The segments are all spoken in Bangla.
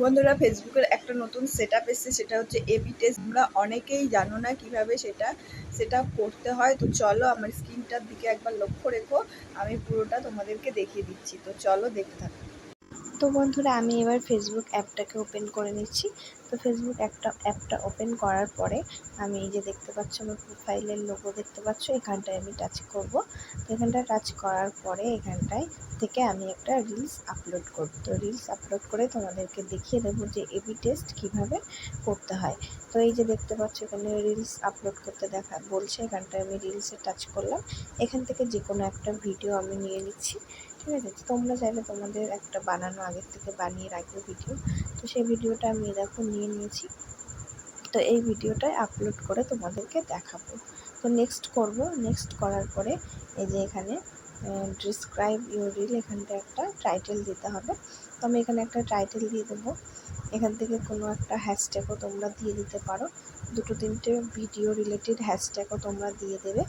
বন্ধুরা, ফেসবুকের একটা নতুন সেট আপ এসছে, সেটা হচ্ছে এবি টেস্ট তোমরা অনেকেই জানো না কীভাবে সেটা সেট করতে হয়। তো চলো আমার স্ক্রিনটার দিকে একবার লক্ষ্য রেখো। আমি পুরোটা তোমাদেরকে দেখিয়ে দিচ্ছি। তো চলো দেখতে থাকো। তো বন্ধুরা, আমি এবার ফেসবুক অ্যাপটাকে ওপেন করে নিচ্ছি। তো ফেসবুক একটা অ্যাপটা ওপেন করার পরে আমি এই যে দেখতে পাচ্ছ, আমার প্রোফাইলের লোগো দেখতে পাচ্ছ, এখানটায় আমি টাচ করব। তো এখানটায় টাচ করার পরে এখানটায় থেকে আমি একটা রিলস আপলোড করব। তো রিলস আপলোড করে তোমাদেরকে দেখিয়ে দেবো যে এবি টেস্ট কীভাবে করতে হয়। তো এই যে দেখতে পাচ্ছ, এখানে রিলস আপলোড করতে দেখা, বলছে, এখানটায় আমি রিলসে টাচ করলাম। এখান থেকে যে কোনো একটা ভিডিও আমি নিয়ে নিচ্ছি। ঠিক আছে? তোমরা চাইলে তোমাদের একটা বানানো আগের থেকে বানিয়ে রাখবে ভিডিও তো সেই ভিডিওটা আমি দেখো নিয়ে নিয়েছি। তো এই ভিডিওটাই আপলোড করে তোমাদেরকে দেখাবো। তো নেক্সট করব। নেক্সট করার পরে এই যে এখানে ডিসক্রাইব ইউর রিল এখানটা একটা টাইটেল দিতে হবে। তো আমি এখানে একটা টাইটেল দিয়ে দেবো। এখান থেকে কোনো একটা হ্যাশট্যাগও তোমরা দিয়ে দিতে পারো। দুটো তিনটে ভিডিও রিলেটেড হ্যাশট্যাগও তোমরা দিয়ে দেবে।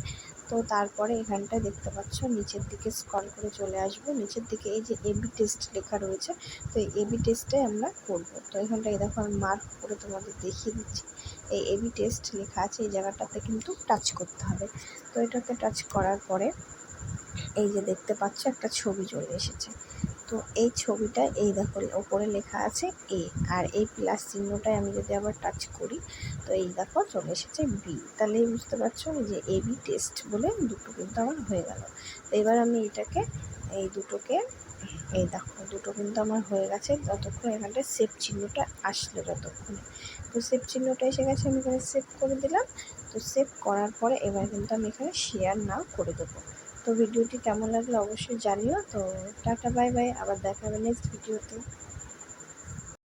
তো তারপরে এখানটা দেখতে পাচ্ছ, নিচের দিকে স্ক্রল করে চলে আসব। নিচের দিকে এই যে এবি টেস্ট লেখা রয়েছে, তো এই এবি টেস্টে আমরা করব। তো এখানটায় দেখো আমি মার্ক করে তোমাদের দেখিয়ে দিচ্ছি। এই এবি টেস্ট লেখা আছে, এই জায়গাটাতে কিন্তু টাচ করতে হবে। তো এটাতে টাচ করার পরে এই যে দেখতে পাচ্ছ, একটা ছবি চলে এসেছে। তো এই ছবিটা এই দেখো, ওপরে লেখা আছে এ আর এই প্লাস চিহ্নটায় আমি যদি আবার টাচ করি, তো এই দেখো চলে এসেছে বি তাহলে বুঝতে পারছ যে এ বি টেস্ট বলে দুটো কিন্তু আমার হয়ে গেল। তো এবার আমি এটাকে, এই দুটোকে, এই দেখো দুটো কিন্তু আমার হয়ে গেছে ততক্ষণ এখানটায় সেভ চিহ্নটা আসলো যতক্ষণে তো সেভ চিহ্নটা এসে গেছে, আমি এখানে সেভ করে দিলাম। তো সেভ করার পরে এবার কিন্তু আমি এখানে শেয়ার নাও করে দেবো। তো ভিডিওটি কেমন লাগল অবশ্যই জানিও। তো টাটা, বাই বাই। আবার দেখা হবে নেক্সট ভিডিওতে।